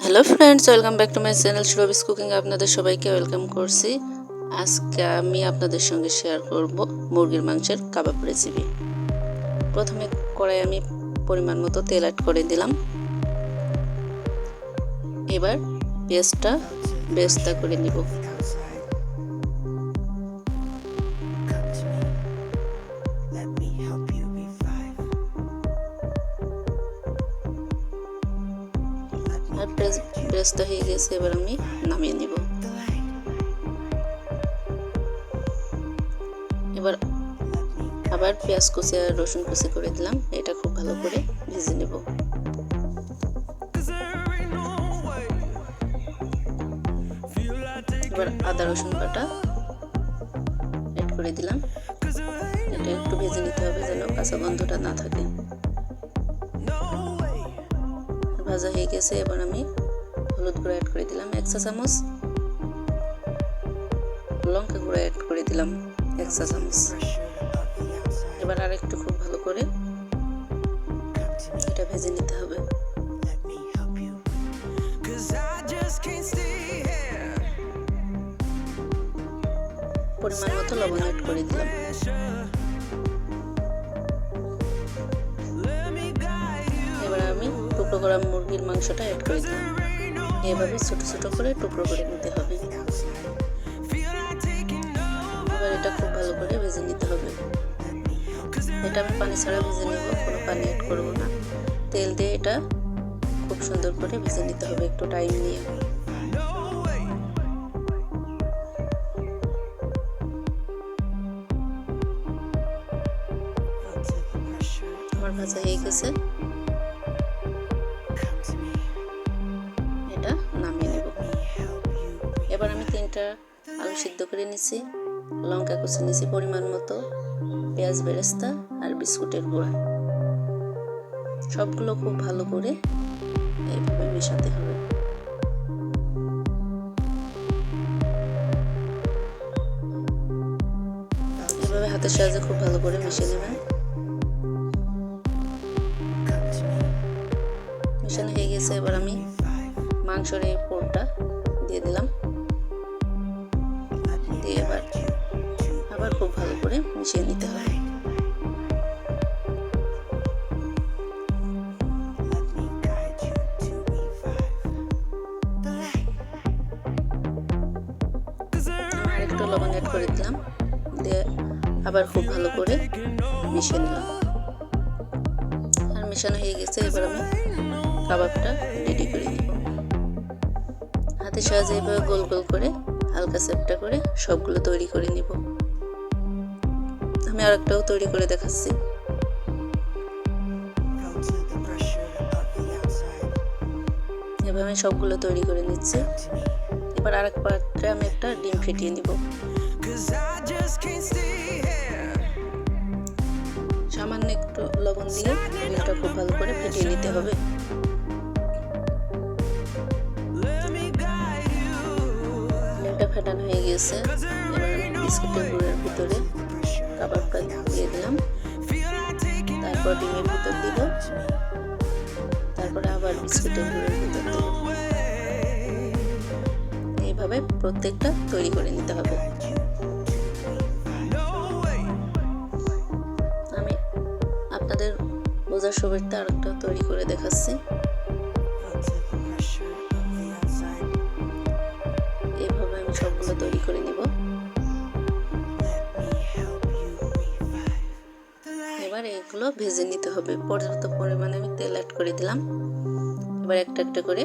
Hello friends welcome back to my channel Surbhi's cooking আপনাদের সবাইকে welcome করছি। আজকে আমি আপনাদের সঙ্গে শেয়ার করব মুরগির মাংসের কাবাব রেসিপি প্রথমে কড়াই আমি পরিমাণ মতো তেল অ্যাড করে দিলাম। এবার পেস্টটা বেস্তা করে নিব। আর ব্যস্ত হয়ে গেছে, এবার আমি নামিয়ে নিব। এবার আবার পেঁয়াজ কুচি আর রসুন কুচি করে দিলাম, এটা খুব ভালো করে ভেজে নেব। এবার আদা রসুন বাটা অ্যাড করে দিলাম। এটা একটু ভেজে নিতে হবে যেন কাঁচা গন্ধটা না থাকে। ভাজা হয়ে গেছে, এবার আমি হলুদ গুঁড়ো অ্যাড করে দিলাম, এক চা চামচ। লঙ্কা গুঁড়ো অ্যাড করে দিলাম, এক চা চামচ। এবার আর একটু খুব ভালো করে এটা ভেজে নিতে হবে। পরিমাণ মতো লবণ অ্যাড করে দিলাম। করা মুরগির মাংসটা অ্যাড করে দিলাম এভাবে ছোট ছোট করে টুকরো করে নিতে হবে। এবার এটা খুব ভালো করে ভেজে নিতে হবে। এটা আমি পানি ছাড়া ভেজে নেব, কোনো পানি অ্যাড করব না। তেল দিয়ে এটা খুব সুন্দর করে ভেজে নিতে হবে, একটু টাইম নিয়ে। আমার ভাজা হয়ে গেছে। তিনটা আলু সিদ্ধ করে নিছি, লঙ্কা কুচি নিছি পরিমাণ মতো, পেঁয়াজ বেরেস্তা আর বিস্কুটের গুঁড়া। সবগুলো খুব ভালো করে এইভাবে মেশাতে হবে। এভাবে হাতের সাহায্যে খুব ভালো করে মিশিয়ে নেবেন। মেশানো হয়ে গেছে, এবার আমি মাংসর এই পোরটা দিয়ে দিলাম। মিশিয়ে নিতে হবে একটু লবণ করে দিলাম। দিয়ে আবার খুব ভালো করে মিশিয়ে নিলাম। আর মেশানো হয়ে গেছে, এবার আমি কাবাবটা রেডি করে নিব হাতে সাহায্যে এভাবে গোল গোল করে হালকা সেপটা করে সবগুলো তৈরি করে নিব। আমি আরেকটাও তৈরি করে দেখাচ্ছি। এভাবে আমি সবগুলো তৈরি করে নিচ্ছি। এবার আরেক পাত্রে আমি একটা ডিম ফেটিয়ে নিব। সামান্য একটু লবণ দিয়ে ডিমটা খুব ভালো করে ফেটিয়ে নিতে হবে। ডিমটা ফেটানো হয়ে গিয়েছে এবার বিস্কুটের গুঁড়ের ভিতরে কাবাবটা দিয়ে দিলাম। তারপর ডিমের ভিতর দিব। তারপরে আবার বিস্কুটের ভিতর এইভাবে প্রত্যেকটা তৈরি করে নিতে হবে। আমি আপনাদের বোঝার সুবিধা আরেকটা তৈরি করে দেখাচ্ছি। এইভাবে আমি সবগুলো তৈরি করে নিব। এবার এগুলো ভেজে নিতে হবে। পর্যাপ্ত পরিমাণে আমি তেল অ্যাড করে দিলাম। এবার একটা একটা করে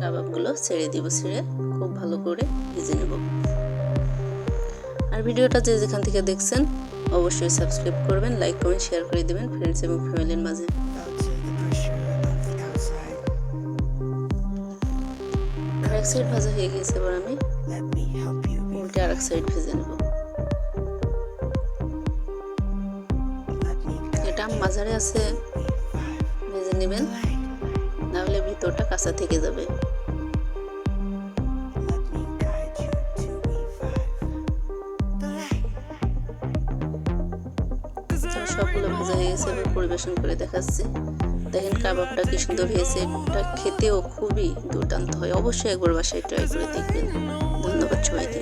কাবাবগুলো ছেড়ে দিব ছেড়ে খুব ভালো করে ভেজে নেব। আর ভিডিওটা যে যেখান থেকে দেখছেন অবশ্যই সাবস্ক্রাইব করবেন লাইক কমেন্ট শেয়ার করে দেবেন ফ্রেন্ডস এবং ফ্যামিলির মাঝে। এক সাইড ভাজা হয়ে গেছে এবার আমি উল্টে আর এক সাইড ভেজে নেব। এটা মাঝারে আছে, ভেজে নেবেন। নাহলে ভিতরটা কাঁচা থেকে যাবে। সবগুলো ভাজা হয়ে গেছে, এবার পরিবেশন করে দেখাচ্ছি। দেখেন কাবাবটা কি সুন্দর হয়েছে। এটা খেতেও খুবই দুর্দান্ত হয়। অবশ্যই একবার বাসায় ট্রাই করে দেখবেন। ধন্যবাদ সবাইকে।